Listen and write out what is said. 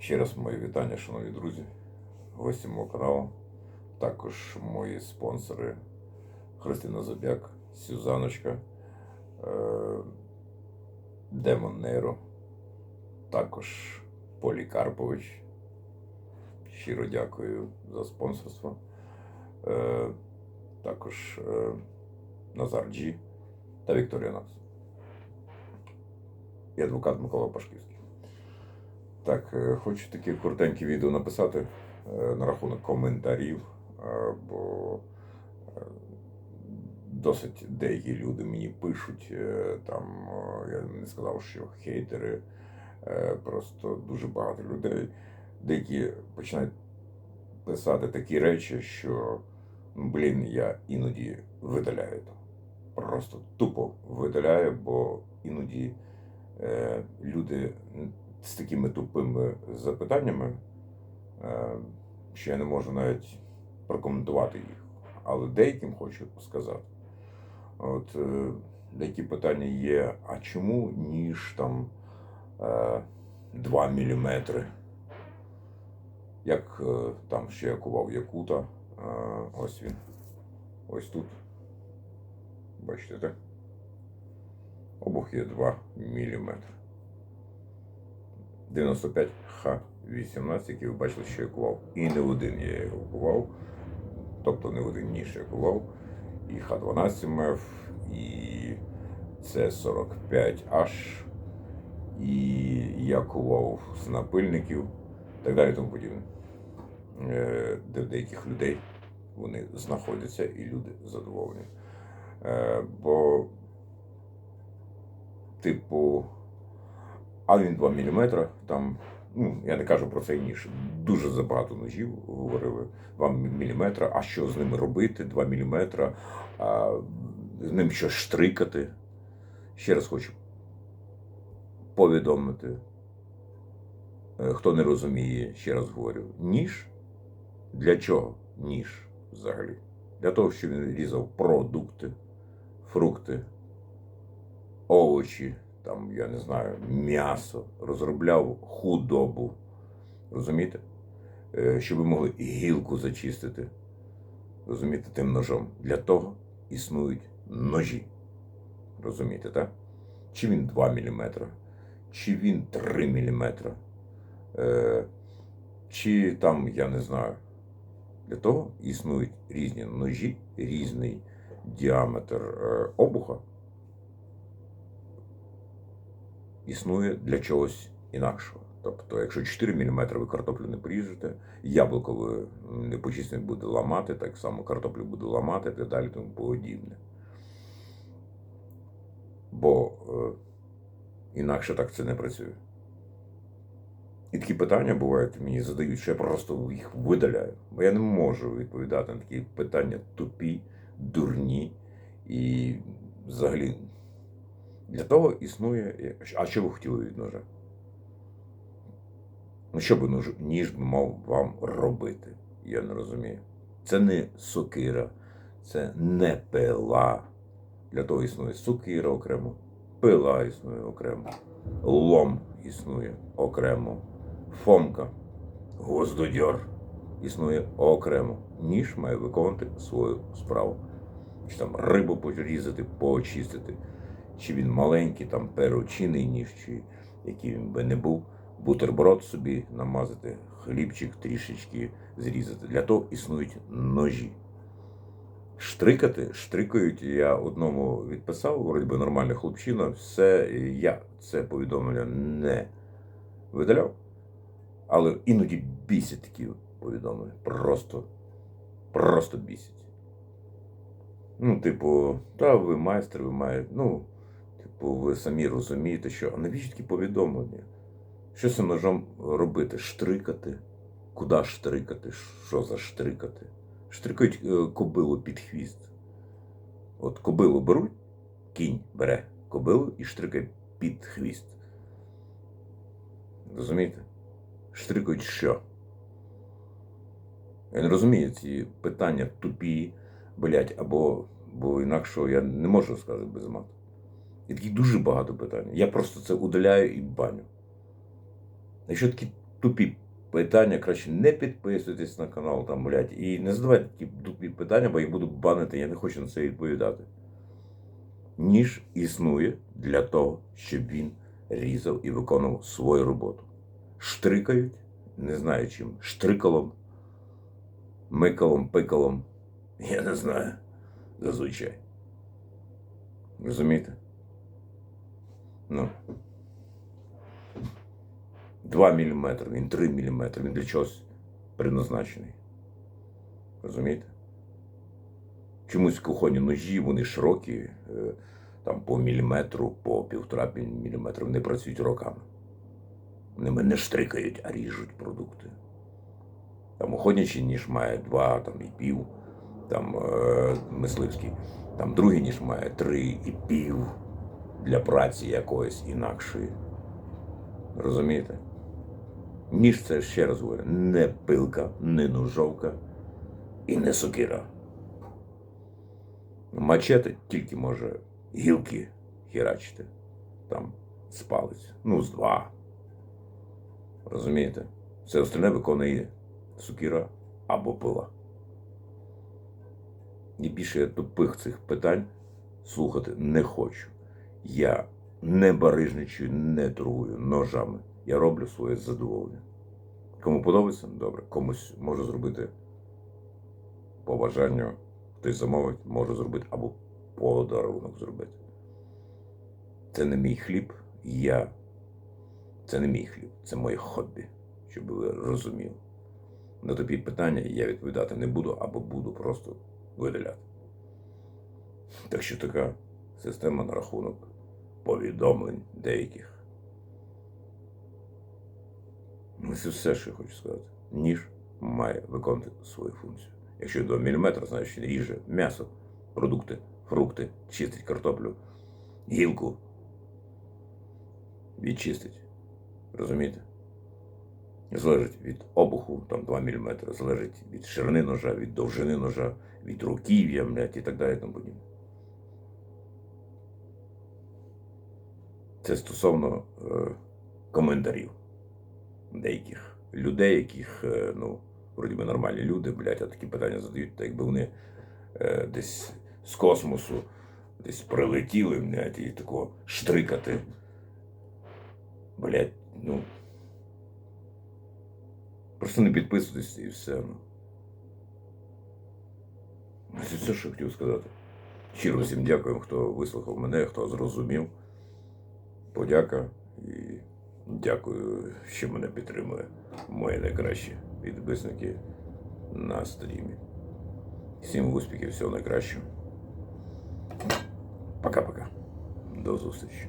Ще раз мої вітання, шановні друзі, гості мого каналу. Також мої спонсори Христина Забяк, Сюзаночка, е, Демон Нейро, також Полі Карпович. Щиро дякую за спонсорство. Е, Також е, Назар Джі та Вікторія Накс. І адвокат Микола Пашківський. Так, е, хочу таке коротеньке відео написати е, на рахунок коментарів, е, бо досить деякі люди мені пишуть, там, я не сказав, що хейтери, просто дуже багато людей, деякі починають писати такі речі, що, ну, блін, я іноді видаляю то. Просто тупо видаляю, бо іноді люди з такими тупими запитаннями, е, що я не можу навіть прокоментувати їх. Але деяким хочу сказати. От е, деякі питання є: а чому ніж там е, 2 міліметри? Як е, там ще я кував Якута, е, ось він. Ось тут. Бачите, так? Обух є 2 міліметри. 95 Х18, який ви бачили, що я кував. І не один я його кував. Тобто не один ніж я кував. І Х12 МФ, і С45H, і я кував з напильників, і так далі тому подібне. Е, Де деяких людей вони знаходяться і люди задоволені. Е, Бо, типу, а він 2 мм, там, ну, я не кажу про цей ніж. Дуже забагато ножів говорили. 2 мм, а що з ними робити? 2 мм, а з ним що штрикати. Ще раз хочу повідомити, е, хто не розуміє, ще раз говорю, ніж для чого ніж взагалі? Для того, щоб він різав продукти, фрукти, овочі, там, я не знаю, м'ясо, розробляв худобу. Розумієте? Е, Щоб ви могли гілку зачистити. Розумієте, тим ножом. Для того існують ножі. Розумієте, так? Чи він 2 мм, чи він 3 мм, е, чи там, я не знаю. Для того існують різні ножі, різний діаметр е, обуха. Існує для чогось інакшого. Тобто, якщо 4 мм ви картоплю не поріжете, яблуко ви не почистите, буде ламати, так само картоплю буде ламати і далі тому подібне. Бо е, інакше так це не працює. І такі питання бувають, мені задають, що я просто їх видаляю. Бо я не можу відповідати на такі питання тупі, дурні і взагалі. Для того існує. А що ви хотіли від ножа? Ну, що би ніж би мав вам робити? Я не розумію. Це не сокира, це не пила. Для того існує сокира окремо, пила існує окремо, лом існує окремо, фомка, гвоздодьор існує окремо. Ніж має виконувати свою справу. Чи там рибу порізати, поочистити, чи він маленький, там перочинний ніж, чи який він би не був, бутерброд собі намазати, хлібчик трішечки зрізати. Для того існують ножі. Штрикати, штрикають, я одному відписав, вроді би нормальна хлопчина, все, я це повідомлення не видаляв. Але іноді бісять такі повідомлення. Просто, просто бісять. Ну, типу, та ви майстер, ви маєте, ну, типу, ви самі розумієте, що а навіщо такі повідомлення? Що цим ножом робити? Штрикати? Куди штрикати? Що за штрикати? Штрикають е, кобилу під хвіст. От кобилу беруть, кінь бере кобилу і штрикає під хвіст. Розумієте? Штрикають що? Я не розумію ці питання тупі, блять, або бо інакше я не можу сказати без мату. І таких дуже багато питань. Я просто це удаляю і баню. Якщо такі тупі питання, краще не підписуйтесь на канал там, блядь, і не задавайте такі тупі питання, бо я буду банити, я не хочу на це відповідати. Ніж існує для того, щоб він різав і виконував свою роботу. Штрикають, не знаю чим, штрикалом, микалом, пикалом. Я не знаю. Зазвичай. Розумієте? Ну. 2 мм, він 3 мм, він для чогось предназначений. Розумієте? Чомусь кухонні ножі, вони широкі, е, там по міліметру, по півтора міліметра, вони працюють роками. Ними не штрикають, а ріжуть продукти. Там охотничий ніж має два, там і пів, там е, мисливський, там другий ніж має три і пів для праці якоїсь інакшої. Розумієте? Ніж це ще раз говорю, не пилка, не ножовка і не сокира. Мачете тільки може гілки хірачити. Там з палець. Ну, з два. Розумієте? Все остальне виконує сокира або пила. І більше я тупих цих питань слухати не хочу. Я не барижничаю, не торгую ножами. Я роблю своє задоволення. Кому подобається, добре. Комусь можу зробити по бажанню, хтось замовить, можу зробити або подарунок зробити. Це не мій хліб, я. Це не мій хліб, це моє хобі, щоб ви розуміли. На тобі питання я відповідати не буду або буду просто видаляти. Так що така система на рахунок повідомлень деяких. Ну, це все, що я хочу сказати. Ніж має виконувати свою функцію. Якщо 2 мм, значить він ріже м'ясо, продукти, фрукти, чистить картоплю, гілку. Відчистить. Розумієте? Залежить від обуху, там 2 мм, залежить від ширини ножа, від довжини ножа, від руків'я, блядь, і так далі. і Тому подібне. Це стосовно е, коментарів деяких людей, яких, е, ну, вроді би нормальні люди, блядь, а такі питання задають, так якби вони е, десь з космосу десь прилетіли, блядь, і такого штрикати. Блядь, ну. Просто не підписуйтесь і все. Ну. Це все, що хотів сказати. Щиро всім дякую, хто вислухав мене, хто зрозумів. Подяка і дякую, що мене підтримує. Мої найкращі підписники на стрімі. Всім успіхів, всього найкращого. Пока-пока. До зустрічі.